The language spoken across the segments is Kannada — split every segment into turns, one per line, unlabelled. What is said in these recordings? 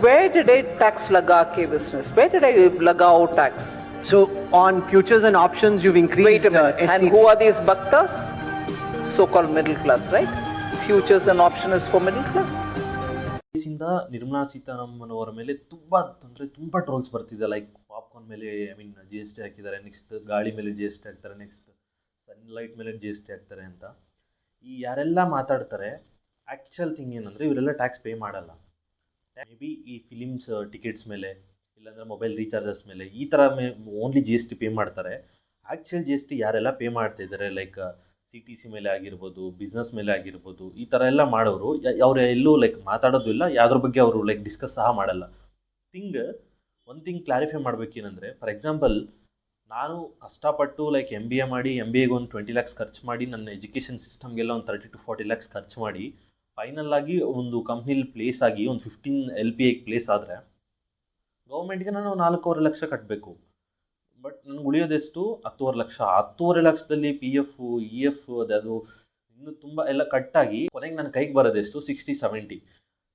Where did I tax laga ke business? Where did I lagao tax?
So on futures and options, you've increased.
Wait a minute.
uh,
and who are these bhaktas? So-called middle class, right? Futures and options is for middle class.
ಇಂದ ನಿರ್ಮಲಾ ಸೀತಾರಾಮನ್ ಅವರ ಮೇಲೆ ತುಂಬ ಅಂದರೆ ತುಂಬ ಟ್ರೋಲ್ಸ್ ಬರ್ತಿದೆ ಲೈಕ್ ಪಾಪ್ಕಾರ್ನ್ ಮೇಲೆ I mean G S T ಹಾಕಿದ್ದಾರೆ ನೆಕ್ಸ್ಟ್ ಗಾಳಿ ಮೇಲೆ ಜಿ ಎಸ್ ಟಿ ಹಾಕ್ತಾರೆ ನೆಕ್ಸ್ಟ್ ಸನ್ಲೈಟ್ ಮೇಲೆ ಜಿ ಎಸ್ ಟಿ ಹಾಕ್ತಾರೆ ಅಂತ ಈ ಯಾರೆಲ್ಲ ಮಾತಾಡ್ತಾರೆ ಆ್ಯಕ್ಚುಯಲ್ ಥಿಂಗ್ ಏನಂದರೆ ಇವರೆಲ್ಲ ಟ್ಯಾಕ್ಸ್ ಪೇ ಮಾಡಲ್ಲ ಮೇ ಬಿ ಈ ಫಿಲಿಮ್ಸ್ ಟಿಕೆಟ್ಸ್ ಮೇಲೆ, ಇಲ್ಲಾಂದರೆ ಮೊಬೈಲ್ ರೀಚಾರ್ಜಸ್ ಮೇಲೆ, ಈ ಥರ may only G S T pay ಮಾಡ್ತಾರೆ. ಆ್ಯಕ್ಚುಯಲ್ ಜಿ ಎಸ್ ಟಿ ಯಾರೆಲ್ಲ ಪೇ ಮಾಡ್ತಾ ಇದ್ದಾರೆ ಲೈಕ್ ಸಿ ಟಿ ಸಿ ಮೇಲೆ ಆಗಿರ್ಬೋದು ಬಿಸ್ನೆಸ್ ಮೇಲೆ ಆಗಿರ್ಬೋದು, ಈ ಥರ ಎಲ್ಲ ಮಾಡೋರು ಅವ್ರು ಎಲ್ಲೂ ಲೈಕ್ ಮಾತಾಡೋದು ಇಲ್ಲ, ಯಾವ್ದ್ರ ಬಗ್ಗೆ ಅವರು ಲೈಕ್ ಡಿಸ್ಕಸ್ ಸಹ ಮಾಡಲ್ಲ. ಥಿಂಗ್ ಒಂದು ಥಿಂಗ್ ಕ್ಲಾರಿಫೈ ಮಾಡ್ಬೇಕೇನೆಂದರೆ ಫಾರ್ ಎಕ್ಸಾಂಪಲ್ ನಾನು ಕಷ್ಟಪಟ್ಟು ಲೈಕ್ ಎಂ ಬಿ ಎ ಮಾಡಿ ಎಂ ಬಿ ಎಗೆ ಒಂದು ಟ್ವೆಂಟಿ ಲ್ಯಾಕ್ಸ್ ಖರ್ಚು ಮಾಡಿ, ನನ್ನ ಎಜುಕೇಷನ್ ಸಿಸ್ಟಮ್ಗೆಲ್ಲ ಒಂದು ತರ್ಟಿ ಟು ಫಾರ್ಟಿ ಲ್ಯಾಕ್ಸ್ ಖರ್ಚು ಮಾಡಿ ಫೈನಲ್ ಆಗಿ ಒಂದು ಕಂಪ್ನಿಲಿ ಪ್ಲೇಸ್ ಆಗಿ ಒಂದು ಫಿಫ್ಟೀನ್ ಎಲ್ ಪಿ ಐಗೆ ಪ್ಲೇಸ್ ಆದರೆ ಗೌರ್ಮೆಂಟ್ಗೆ ನಾನು ನಾಲ್ಕೂವರೆ ಲಕ್ಷ ಕಟ್ಟಬೇಕು ಬಟ್ ನನಗೆ ಉಳಿಯೋದೆಷ್ಟು? ಹತ್ತುವರೆ ಲಕ್ಷ. ಹತ್ತುವರೆ ಲಕ್ಷದಲ್ಲಿ ಪಿ ಎಫ್ ಇ ಎಫ್ ಅದು ಇನ್ನೂ ತುಂಬ ಎಲ್ಲ ಕಟ್ಟಾಗಿ ಕೊನೆಗೆ ನನ್ನ ಕೈಗೆ ಬರೋದೆಷ್ಟು? ಸಿಕ್ಸ್ಟಿ ಸೆವೆಂಟಿ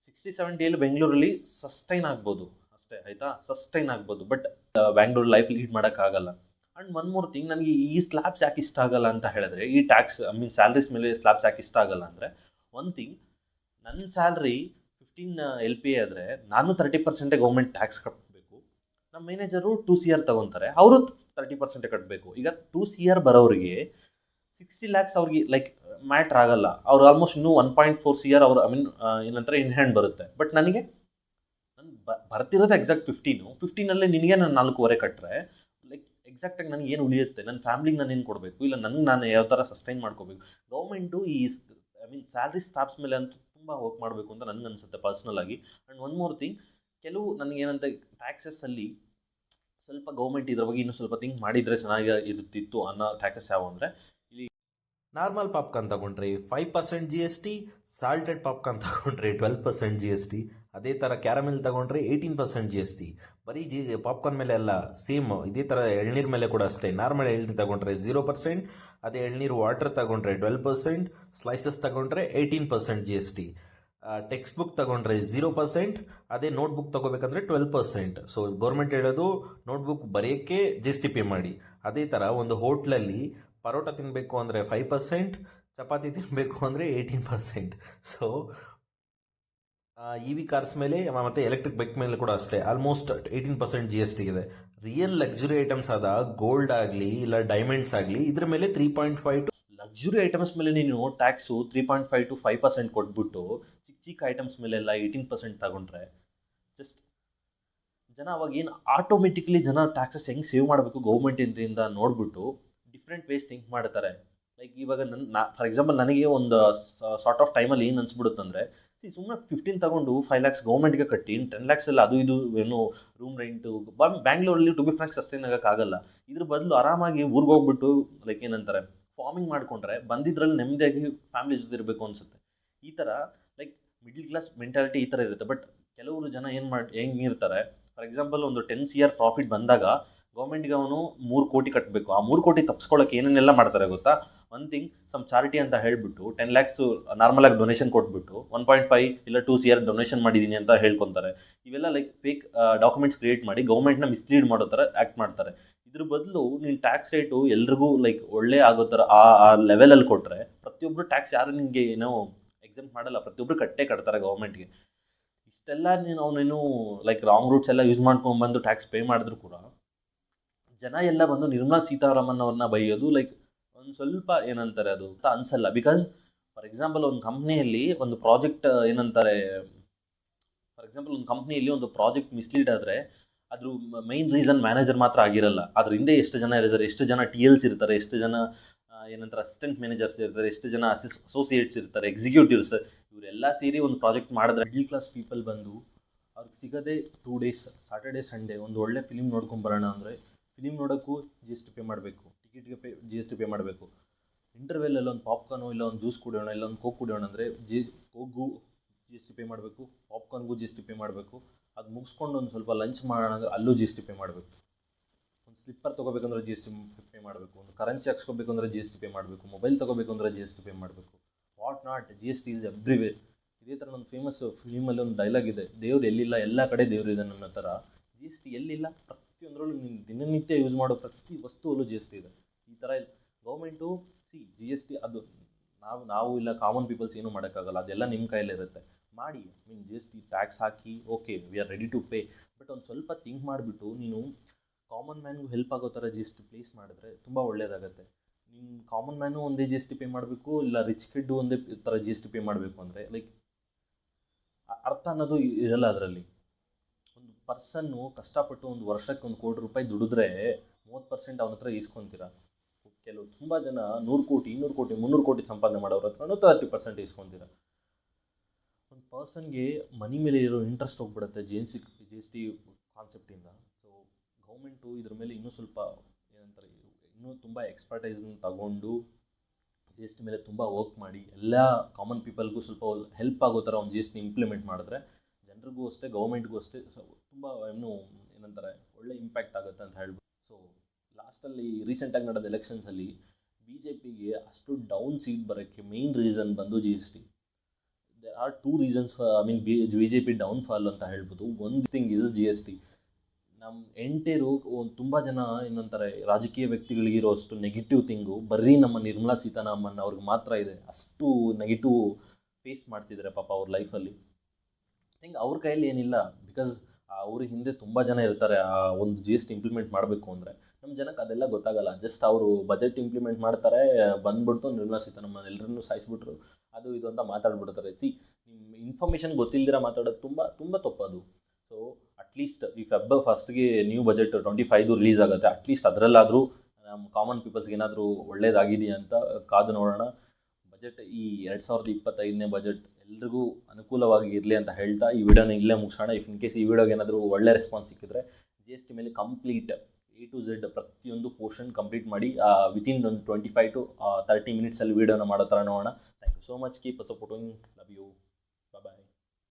ಸಿಕ್ಸ್ಟಿ ಸೆವೆಂಟಿಯಲ್ಲಿ ಬೆಂಗಳೂರಲ್ಲಿ ಸಸ್ಟೈನ್ ಆಗ್ಬೋದು. ಅಷ್ಟೇ, ಆಯಿತಾ? ಸಸ್ಟೈನ್ ಆಗ್ಬೋದು. ಬಟ್ ಬ್ಯಾಂಗ್ಳೂರ್ ಲೈಫ್ ಲೀಡ್ ಮಾಡೋಕ್ಕಾಗಲ್ಲ ಆ್ಯಂಡ್ ಒನ್ ಮೂರ್ ಥಿಂಗ್ ನನಗೆ ಈ ಸ್ಲ್ಯಾಬ್ಸ್ ಯಾಕೆ ಇಷ್ಟ ಆಗಲ್ಲ ಅಂತ ಹೇಳಿದ್ರೆ, ಈ ಟ್ಯಾಕ್ಸ್ ಐ ಮೀನ್ ಸ್ಯಾಲ್ರೀಸ್ ಮೇಲೆ ಸ್ಲ್ಯಾಬ್ಸ್ ಯಾಕೆ ಇಷ್ಟ ಆಗಲ್ಲ ಅಂದರೆ ಒನ್ ಥಿಂಗ್ ನನ್ನ ಸ್ಯಾಲ್ರಿ ಫಿಫ್ಟೀನ್ ಎಲ್ ಪಿ ಆದರೆ ನಾನು ತರ್ಟಿ ಪರ್ಸೆಂಟೇ ಗೌರ್ಮೆಂಟ್ ಟ್ಯಾಕ್ಸ್ ಕಟ್ಟಬೇಕು ನಮ್ಮ ಮ್ಯಾನೇಜರು ಟು ಸಿ ಆರ್ ತೊಗೊತಾರೆ, ಅವರು ತರ್ಟಿ ಪರ್ಸೆಂಟೇ ಕಟ್ಟಬೇಕು ಈಗ ಟೂ ಸಿ ಆರ್ ಬರೋರಿಗೆ ಸಿಕ್ಸ್ಟಿ ಲ್ಯಾಕ್ಸ್ ಅವ್ರಿಗೆ ಲೈಕ್ ಮ್ಯಾಟ್ರ್ ಆಗಲ್ಲ. ಅವ್ರು ಆಲ್ಮೋಸ್ಟ್ ಇನ್ನೂ one point four C R ಅವ್ರು ಐ ಮೀನ್ ಏನಂತಾರೆ ಇನ್ ಹ್ಯಾಂಡ್ ಬರುತ್ತೆ. ಬಟ್ ನನಗೆ, ನಾನು ಬರ್ತಿರೋದು ಎಕ್ಸಾಕ್ಟ್ ಫಿಫ್ಟೀನು ಫಿಫ್ಟೀನಲ್ಲೇ ನಿನಗೆ ನಾನು ನಾಲ್ಕೂವರೆ ಕಟ್ಟರೆ ಲೈಕ್ ಎಕ್ಸಾಕ್ಟಾಗಿ ನನಗೆ ಏನು ಉಳಿಯುತ್ತೆ? ನನ್ನ ಫ್ಯಾಮ್ಲಿಗೆ ನಾನು ಏನು ಕೊಡಬೇಕು? ಇಲ್ಲ ನನಗೆ ನಾನು ಯಾವ ಥರ ಸಸ್ಟೈನ್ ಮಾಡ್ಕೋಬೇಕು? ಗೌರ್ಮೆಂಟು ಈ ಐ ಮೀನ್ ಸ್ಯಾಲ್ರಿ ಸ್ಟಾಪ್ಸ್ ಮೇಲೆ ಅಂತೂ ತುಂಬ ವರ್ಕ್ ಮಾಡಬೇಕು ಅಂತ ನನಗೆ ಅನಿಸುತ್ತೆ ಪರ್ಸ್ನಲ್ ಆಗಿ. ಆ್ಯಂಡ್ ಒನ್ ಮೋರ್ ಥಿಂಗ್ ಕೆಲವು ನನಗೇನಂತ ಟ್ಯಾಕ್ಸಸ್ಸಲ್ಲಿ ಸ್ವಲ್ಪ ಗೌರ್ಮೆಂಟ್ ಇದ್ರ ಬಗ್ಗೆ ಇನ್ನೂ ಸ್ವಲ್ಪ ಥಿಂಕ್ ಮಾಡಿದರೆ ಚೆನ್ನಾಗಿ ಇರುತ್ತಿತ್ತು ಅನ್ನೋ ಟ್ಯಾಕ್ಸಸ್ ಯಾವ ಅಂದರೆ, ಇಲ್ಲಿ ನಾರ್ಮಲ್ ಪಾಪ್ಕಾರ್ನ್ ತಗೊಂಡ್ರಿ five percent G S T salted popcorn ತಗೊಂಡ್ರಿ twelve percent G S T ಅದೇ ಥರ ಕ್ಯಾರಮೆಲ್ ತಗೊಂಡ್ರೆ eighteen percent G S T ಬರೀ ಜಿ ಪಾಪ್ಕಾರ್ನ್ ಮೇಲೆ ಎಲ್ಲ ಸೇಮ್ ಇದೇ ಥರ ಎಳ್ನೀರ್ ಮೇಲೆ ಕೂಡ ಅಷ್ಟೇ. ನಾರ್ಮಲ್ ಎಳ್ನೀರು ತಗೊಂಡ್ರೆ ಜೀರೋ ಪರ್ಸೆಂಟ್ ಅದೇ ಎಳ್ನೀರು ವಾಟರ್ ತಗೊಂಡ್ರೆ ಟ್ವೆಲ್ ಪರ್ಸೆಂಟ್ ಸ್ಲೈಸಸ್ ತಗೊಂಡ್ರೆ eighteen percent G S T text book ತಗೊಂಡ್ರೆ ಝೀರೋ ಪರ್ಸೆಂಟ್ ಅದೇ ನೋಟ್ ಬುಕ್ ತಗೋಬೇಕಂದ್ರೆ ಟ್ವೆಲ್ ಪರ್ಸೆಂಟ್ ಸೊ ಗೌರ್ಮೆಂಟ್ ಹೇಳೋದು ನೋಟ್ಬುಕ್ ಬರೆಯೋಕ್ಕೆ ಜಿ ಎಸ್ ಟಿ ಪೇ ಮಾಡಿ. ಅದೇ ಥರ ಒಂದು ಹೋಟ್ಲಲ್ಲಿ ಪರೋಟ ತಿನ್ನಬೇಕು ಅಂದರೆ ಫೈವ್ ಪರ್ಸೆಂಟ್ ಚಪಾತಿ ತಿನ್ನಬೇಕು ಅಂದರೆ eighteen percent so E V cars ಮೇಲೆ ಮತ್ತೆ ಎಲೆಕ್ಟ್ರಿಕ್ ಬೈಕ್ ಮೇಲೆ ಕೂಡ ಅಷ್ಟೇ. Almost eighteen percent G S T ಇದೆ. ರಿಯಲ್ ಲಕ್ಸುರಿ ಐಟಮ್ಸ್ ಆದ ಗೋಲ್ಡ್ ಆಗಲಿ, ಇಲ್ಲ ಡೈಮಂಡ್ಸ್ ಆಗಲಿ, ಇದ್ರ ಮೇಲೆ three point five to luxury items ಮೇಲೆ ನೀನು tax three point five to five percent ಕೊಟ್ಬಿಟ್ಟು ಚಿಕ್ಕ ಚಿಕ್ಕ ಐಟಮ್ಸ್ ಮೇಲೆಲ್ಲ ಏಯ್ಟೀನ್ ಪರ್ಸೆಂಟ್ ತಗೊಂಡ್ರೆ ಜಸ್ಟ್ ಜನ ಅವಾಗ ಏನು ಆಟೋಮೆಟಿಕ್ಲಿ ಜನ ಟ್ಯಾಕ್ಸಸ್ ಹೆಂಗೆ ಸೇವ್ ಮಾಡಬೇಕು ಗೌರ್ಮೆಂಟ್ ಇಂದ ನೋಡ್ಬಿಟ್ಟು ಡಿಫ್ರೆಂಟ್ ವೇಸ್ ಥಿಂಕ್ ಮಾಡ್ತಾರೆ. ಲೈಕ್ ಇವಾಗ ನನ್ನ ಫಾರ್ ಎಕ್ಸಾಂಪಲ್ ನನಗೆ ಒಂದು ಸಾರ್ಟ್ ಆಫ್ ಟೈಮಲ್ಲಿ ಏನು ಅನ್ಸ್ಬಿಡುತ್ತಂದರೆ ಸಿ ಸುಮ್ಮನೆ ಫಿಫ್ಟೀನ್ ತಗೊಂಡು ಫೈವ್ ಲ್ಯಾಕ್ಸ್ ಗೌರ್ಮೆಂಟ್ಗೆ ಕಟ್ಟಿ ಟೆನ್ ಲ್ಯಾಕ್ಸಲ್ಲಿ ಅದು ಇದು ಏನು ರೂಮ್ ರೆಂಟು ಬ್ಯಾಂಗ್ಳೂರಲ್ಲಿ ಟು ಬಿ ಫ್ರಾಂಕ್ ಸಸ್ಟೈನ್ ಆಗೋಕ್ಕಾಗಲ್ಲ ಇದ್ರ ಬದಲು ಆರಾಮಾಗಿ ಊರಿಗೆ ಹೋಗ್ಬಿಟ್ಟು ಲೈಕ್ ಏನಂತಾರೆ ಫಾರ್ಮಿಂಗ್ ಮಾಡಿಕೊಂಡ್ರೆ ಬಂದಿದ್ರಲ್ಲಿ ನೆಮ್ಮದಿಯಾಗಿ ಫ್ಯಾಮಿಲಿ ಜೊತೆ ಇರಬೇಕು ಅನಿಸುತ್ತೆ. ಈ ಥರ ಲೈಕ್ ಮಿಡ್ಲ್ ಕ್ಲಾಸ್ ಮೆಂಟಾಲಿಟಿ ಈ ಥರ ಇರುತ್ತೆ. ಬಟ್ ಕೆಲವರು ಜನ ಏನು ಮಾಡಿ ಹೆಂಗಿರ್ತಾರೆ ಫಾರ್ ಎಕ್ಸಾಂಪಲ್ ಒಂದು ಟೆನ್ ಸಿ ಪ್ರಾಫಿಟ್ ಬಂದಾಗ ಗೌರ್ಮೆಂಟ್ಗೆ ಅವನು ಮೂರು ಕೋಟಿ ಕಟ್ಟಬೇಕು ಆ ಮೂರು ಕೋಟಿ ತಪ್ಪಿಸ್ಕೊಳ್ಳೋಕೆ ಏನೇನೆಲ್ಲ ಮಾಡ್ತಾರೆ ಗೊತ್ತಾ? ಒನ್ ಥಿಂಗ್ ಸಮ್ ಚಾರಿಟಿ ಅಂತ ಹೇಳಿಬಿಟ್ಟು ಟೆನ್ ಲ್ಯಾಕ್ಸು ನಾರ್ಮಲಾಗಿ ಡೊನೇಷನ್ ಕೊಟ್ಬಿಟ್ಟು ಒನ್ ಪಾಯಿಂಟ್ ಫೈವ್ ಇಲ್ಲ ಟೂ ಸಿ ಆರ್ ಡೊನೇಷನ್ ಮಾಡಿದ್ದೀನಿ ಅಂತ ಹೇಳ್ಕೊತಾರೆ. ಇವೆಲ್ಲ ಲೈಕ್ ಫೇಕ್ ಡಾಕ್ಯುಮೆಂಟ್ಸ್ ಕ್ರಿಯೇಟ್ ಮಾಡಿ ಗೌರ್ಮೆಂಟ್ನ ಮಿಸ್ಲೀಡ್ ಮಾಡೋ ಥರ ಆ್ಯಕ್ಟ್ ಮಾಡ್ತಾರೆ. ಇದ್ರ ಬದಲು ನೀನು ಟ್ಯಾಕ್ಸ್ ರೇಟು ಎಲ್ರಿಗೂ ಲೈಕ್ ಒಳ್ಳೆ ಆಗೋ ಥರ ಆ ಆ ಲೆವೆಲಲ್ಲಿ ಕೊಟ್ಟರೆ ಪ್ರತಿಯೊಬ್ಬರು ಟ್ಯಾಕ್ಸ್ ಯಾರು ನಿಮಗೆ ಏನೋ ಎಕ್ಸಾಮ್ ಮಾಡಲ್ಲ. ಪ್ರತಿಯೊಬ್ಬರು ಕಟ್ಟೇ ಕಟ್ತಾರೆ ಗೌರ್ಮೆಂಟ್ಗೆ ಇಷ್ಟೆಲ್ಲ ನೀನು ಅವನೇನು ಲೈಕ್ ರಾಂಗ್ ರೂಟ್ಸ್ ಎಲ್ಲ ಯೂಸ್ ಮಾಡ್ಕೊಂಡ್ಬಂದು ಟ್ಯಾಕ್ಸ್ ಪೇ ಮಾಡಿದ್ರು ಕೂಡ ಜನ ಎಲ್ಲ ಬಂದು ನಿರ್ಮಲಾ ಸೀತಾರಾಮನ್ ಅವ್ರನ್ನ ಬೈಯೋದು ಲೈಕ್ ಒಂದು ಸ್ವಲ್ಪ ಏನಂತಾರೆ ಅದು ಅಂತ ಅನ್ಸಲ್ಲ. ಬಿಕಾಸ್ ಫಾರ್ ಎಕ್ಸಾಂಪಲ್ ಒಂದು ಕಂಪ್ನಿಯಲ್ಲಿ ಒಂದು ಪ್ರಾಜೆಕ್ಟ್ ಏನಂತಾರೆ ಫಾರ್ ಎಕ್ಸಾಂಪಲ್ ಒಂದು ಕಂಪ್ನಿಯಲ್ಲಿ ಒಂದು ಪ್ರಾಜೆಕ್ಟ್ ಮಿಸ್ಲೀಡ್ ಆದರೆ ಅದ್ರ ಮೈನ್ ರೀಸನ್ ಮ್ಯಾನೇಜರ್ ಮಾತ್ರ ಆಗಿರಲ್ಲ. ಅದ್ರ ಹಿಂದೆ ಎಷ್ಟು ಜನ ಇರ್ತಾರೆ ಎಷ್ಟು ಜನ ಟಿ ಎಲ್ಸ್ ಇರ್ತಾರೆ, ಎಷ್ಟು ಜನ ಏನಂತಾರೆ ಅಸಿಸ್ಟೆಂಟ್ ಮ್ಯಾನೇಜರ್ಸ್ ಇರ್ತಾರೆ, ಎಷ್ಟು ಜನ ಅಸಿಸ್ ಅಸೋಸಿಯೇಟ್ಸ್ ಇರ್ತಾರೆ ಎಕ್ಸಿಕ್ಯೂಟಿವ್ಸ್ ಇವರೆಲ್ಲ ಸೇರಿ ಒಂದು ಪ್ರಾಜೆಕ್ಟ್ ಮಾಡಿದ್ರೆ ಮಿಡ್ಲ್ ಕ್ಲಾಸ್ ಪೀಪಲ್ ಬಂದು ಅವ್ರಿಗೆ ಸಿಗದೆ ಟೂ ಡೇಸ್ ಸಾಟರ್ಡೇ ಸಂಡೇ ಒಂದು ಒಳ್ಳೆ ಫಿಲಿಮ್ ನೋಡ್ಕೊಂಬರೋಣ ಅಂದರೆ ಫಿಲಿಮ್ ನೋಡೋಕ್ಕೂ ಜಿ ಎಸ್ ಟಿ ಪೇ ಮಾಡಬೇಕು ಟಿಕೆಟ್ಗೆ pay G S T pay ಮಾಡಬೇಕು ಇಂಟರ್ವೆಲ್ಲಲ್ಲಿ ಒಂದು ಪಾಪ್ಕಾರ್ನು ಇಲ್ಲ ಒಂದು ಜ್ಯೂಸ್ ಕುಡಿಯೋಣ ಇಲ್ಲ ಒಂದು ಕೋಕ್ ಕುಡಿಯೋಣ ಅಂದರೆ ಜಿ ಕೋಕ್ಗೂ ಜಿ ಎಸ್ ಟಿ ಪೇ ಮಾಡಬೇಕು ಪಾಪ್ಕಾರ್ನ್ಗೂ ಜಿ ಎಸ್ ಟಿ ಪೇ ಮಾಡಬೇಕು ಅದು ಮುಗಿಸ್ಕೊಂಡು ಒಂದು ಸ್ವಲ್ಪ ಲಂಚ್ ಮಾಡೋಣ ಅಂದರೆ ಅಲ್ಲೂ ಜಿ ಎಸ್ ಟಿ ಪೇ ಮಾಡಬೇಕು ಒಂದು ಸ್ಲಿಪ್ಪರ್ ತೊಗೋಬೇಕಂದ್ರೆ ಜಿ ಎಸ್ ಟಿ ಪೇ ಮಾಡಬೇಕು ಒಂದು ಕರೆನ್ಸಿ ಹಾಕ್ಸ್ಕೋಬೇಕಂದ್ರೆ ಜಿ ಎಸ್ ಟಿ ಪೇ ಮಾಡಬೇಕು ಮೊಬೈಲ್ ತೊಗೋಬೇಕಂದ್ರೆ ಜಿ ಎಸ್ ಟಿ ಪೇ ಮಾಡಬೇಕು what not G S T is everywhere ಇದೇ ಥರ ಒಂದು ಫೇಮಸ್ ಫಿಲ್ಮಲ್ಲಿ ಒಂದು ಡೈಲಾಗ್ ಇದೆ ದೇವ್ರು ಎಲ್ಲಿಲ್ಲ ಎಲ್ಲ ಕಡೆ ದೇವರು ಇದೆ ನನ್ನ ಥರ ಜಿ ಎಸ್ ಟಿ ಎಲ್ಲಿಲ್ಲ ಪ್ರತಿಯೊಂದರಲ್ಲೂ ನೀನು ದಿನನಿತ್ಯ ಯೂಸ್ ಮಾಡೋ ಪ್ರತಿ ವಸ್ತುವಲ್ಲೂ ಜಿ ಎಸ್ ಟಿ ಇದೆ. ಈ ಥರ ಇಲ್ಲ. Government C G S T ಅದು ನಾವು ನಾವು ಇಲ್ಲ ಕಾಮನ್ ಪೀಪಲ್ಸ್ ಏನೂ ಮಾಡೋಕ್ಕಾಗಲ್ಲ. ಅದೆಲ್ಲ ನಿಮ್ಮ ಕೈಲಿರುತ್ತೆ ಮಾಡಿ mean G S T tax hockey okay we are ready to pay but ಒಂದು ಸ್ವಲ್ಪ ಥಿಂಕ್ ಮಾಡಿಬಿಟ್ಟು, ನೀನು ಕಾಮನ್ ಮ್ಯಾನ್ಗೂ ಹೆಲ್ಪ್ ಆಗೋ ಥರ ಜಿ ಎಸ್ ಟಿ ಪ್ಲೇಸ್ ಮಾಡಿದ್ರೆ ತುಂಬ ಒಳ್ಳೆಯದಾಗತ್ತೆ ನಿಮ್ಮ ಕಾಮನ್ ಮ್ಯಾನು ಒಂದೇ ಜಿ ಎಸ್ ಟಿ ಪೇ ಮಾಡಬೇಕು, ಇಲ್ಲ ರಿಚ್ ಕಿಡ್ ಒಂದೇ ಥರ ಜಿ ಎಸ್ ಟಿ ಪೇ ಮಾಡಬೇಕು ಅಂದರೆ ಲೈಕ್ ಅರ್ಥ ಅನ್ನೋದು ಇರಲ್ಲ ಅದರಲ್ಲಿ. ಪರ್ಸನ್ನು ಕಷ್ಟಪಟ್ಟು ಒಂದು ವರ್ಷಕ್ಕೆ ಒಂದು ಕೋಟಿ ರೂಪಾಯಿ ದುಡಿದ್ರೆ ಮೂವತ್ತು ಪರ್ಸೆಂಟ್ ಅವನ ಹತ್ರ ಈಸ್ಕೊತೀರ? ಕೆಲವು ತುಂಬ ಜನ ನೂರು ಕೋಟಿ, ಇನ್ನೂರು ಕೋಟಿ, ಮುನ್ನೂರು ಕೋಟಿ ಸಂಪಾದನೆ ಮಾಡೋರ ಹತ್ರನೂ ತರ್ಟಿ ಪರ್ಸೆಂಟ್ ಈಸ್ಕೊತೀರ? ಒಂದು ಪರ್ಸನ್ಗೆ ಮನಿ ಮೇಲೆ ಇರೋ ಇಂಟ್ರೆಸ್ಟ್ ಹೋಗ್ಬಿಡುತ್ತೆ G N C G S T ಕಾನ್ಸೆಪ್ಟಿಂದ so government ಇದ್ರ ಮೇಲೆ ಇನ್ನೂ ಸ್ವಲ್ಪ ಏನಂತಾರೆ, ಇನ್ನೂ ತುಂಬ ಎಕ್ಸ್ಪರ್ಟೈಸನ್ನ ತಗೊಂಡು ಜಿ ಎಸ್ ಟಿ ಮೇಲೆ ತುಂಬ ವರ್ಕ್ ಮಾಡಿ, ಎಲ್ಲ ಕಾಮನ್ ಪೀಪಲ್ಗೂ ಸ್ವಲ್ಪ ಹೆಲ್ಪ್ ಆಗೋ ಥರ ಒಂದು ಜಿ ಎಸ್ ಟಿ ಇಂಪ್ಲಿಮೆಂಟ್ ಮಾಡಿದ್ರೆ ಜನರಿಗೂ ಅಷ್ಟೇ ಗೌರ್ಮೆಂಟ್ಗೂ ಅಷ್ಟೇ ತುಂಬ ಏನು ಏನಂತಾರೆ, ಒಳ್ಳೆ ಇಂಪ್ಯಾಕ್ಟ್ ಆಗುತ್ತೆ ಅಂತ ಹೇಳ್ಬೋದು. ಸೊ ಲಾಸ್ಟಲ್ಲಿ ರೀಸೆಂಟಾಗಿ ನಡೆದ ಎಲೆಕ್ಷನ್ಸಲ್ಲಿ ಬಿ ಜೆ ಪಿಗೆ ಅಷ್ಟು ಡೌನ್ ಸೀಟ್ ಬರೋಕ್ಕೆ ಮೇಯ್ನ್ ರೀಸನ್ ಬಂದು G S T there are two reasons for I mean B B J P downfall ಅಂತ ಹೇಳ್ಬೋದು. ಒಂದು thing is G S T ನಮ್ಮ ಎಂಟೇರು ಒಂದು ತುಂಬ ಜನ ಏನಂತಾರೆ, ರಾಜಕೀಯ ವ್ಯಕ್ತಿಗಳಿಗಿರೋ ಅಷ್ಟು ನೆಗೆಟಿವ್ ಥಿಂಗು ಬರೀ ನಮ್ಮ ನಿರ್ಮಲಾ ಸೀತಾರಾಮನ್ ಅವ್ರಿಗೆ ಮಾತ್ರ ಇದೆ. ಅಷ್ಟು ನೆಗೆಟಿವ್ ಫೇಸ್ ಮಾಡ್ತಿದ್ದಾರೆ ಪಾಪ ಅವ್ರ ಲೈಫಲ್ಲಿ ಥಿಂಕ್ ಅವ್ರ ಕೈಯಲ್ಲಿ ಏನಿಲ್ಲ ಬಿಕಾಸ್ ಅವ್ರ ಹಿಂದೆ ತುಂಬ ಜನ ಇರ್ತಾರೆ, ಆ, ಒಂದು ಜಿ ಎಸ್ ಟಿ ಇಂಪ್ಲಿಮೆಂಟ್ ಮಾಡಬೇಕು ಅಂದರೆ. ನಮ್ಮ ಜನಕ್ಕೆ ಅದೆಲ್ಲ ಗೊತ್ತಾಗಲ್ಲ. ಜಸ್ಟ್ ಅವರು ಬಜೆಟ್ ಇಂಪ್ಲಿಮೆಂಟ್ ಮಾಡ್ತಾರೆ, ಬಂದ್ಬಿಡ್ತು, ನಿರ್ಮಲಾ ಸೀತಾರಾಮನ್ ಎಲ್ಲರನ್ನೂ ಸಾಯಿಸ್ಬಿಟ್ರು, ಅದು ಇದು ಅಂತ ಮಾತಾಡ್ಬಿಡ್ತಾರೆ. ಸಿ ನಿಮ್ಮ ಇನ್ಫಾರ್ಮೇಷನ್ ಗೊತ್ತಿಲ್ದಿರ ಮಾತಾಡೋದು ತುಂಬ ತುಂಬ ತಪ್ಪದು. ಸೊ ಅಟ್ಲೀಸ್ಟ್ ಈ ಫೆಬ್ ಫಸ್ಟ್ಗೆ ನ್ಯೂ ಬಜೆಟ್ ಟ್ವೆಂಟಿ ಫೈವ್ದು ರಿಲೀಸ್ ಆಗುತ್ತೆ ಅಟ್ಲೀಸ್ಟ್ ಅದರಲ್ಲಾದರೂ ನಮ್ಮ ಕಾಮನ್ ಪೀಪಲ್ಸ್ಗೆ ಏನಾದರೂ ಒಳ್ಳೇದಾಗಿದೆಯಾ ಅಂತ ಕಾದು ನೋಡೋಣ. ಬಜೆಟ್ ಈ ಎರಡು ಸಾವಿರದ ಇಪ್ಪತ್ತೈದನೇ ಬಜೆಟ್ ಎಲ್ರಿಗೂ ಅನುಕೂಲವಾಗಿ ಇರಲಿ ಅಂತ ಹೇಳ್ತಾ ಈ ವಿಡಿಯೋನ ಇಲ್ಲೇ ಮುಗಿಸೋಣ. ಇಫ್ ಇನ್ ಕೇಸ್ ಈ ವಿಡಿಯೋಗೆ ಏನಾದರೂ ಒಳ್ಳೆ ರೆಸ್ಪಾನ್ಸ್ ಸಿಕ್ಕಿದ್ರೆ ಜಿ ಎಸ್ ಟಿ ಮೇಲೆ ಕಂಪ್ಲೀಟ್ ಎ ಟು ಝೆಡ್ ಪ್ರತಿಯೊಂದು ಪೋರ್ಷನ್ ಕಂಪ್ಲೀಟ್ ಮಾಡಿ ವಿತಿನ್ ಒಂದು ಟ್ವೆಂಟಿ ಫೈವ್ ಟು ತರ್ಟಿ ಮಿನಿಟ್ಸಲ್ಲಿ ವೀಡಿಯೋನ ಮಾಡೋ ಥರ ನೋಡೋಣ. Thank you so much keep supporting love you bye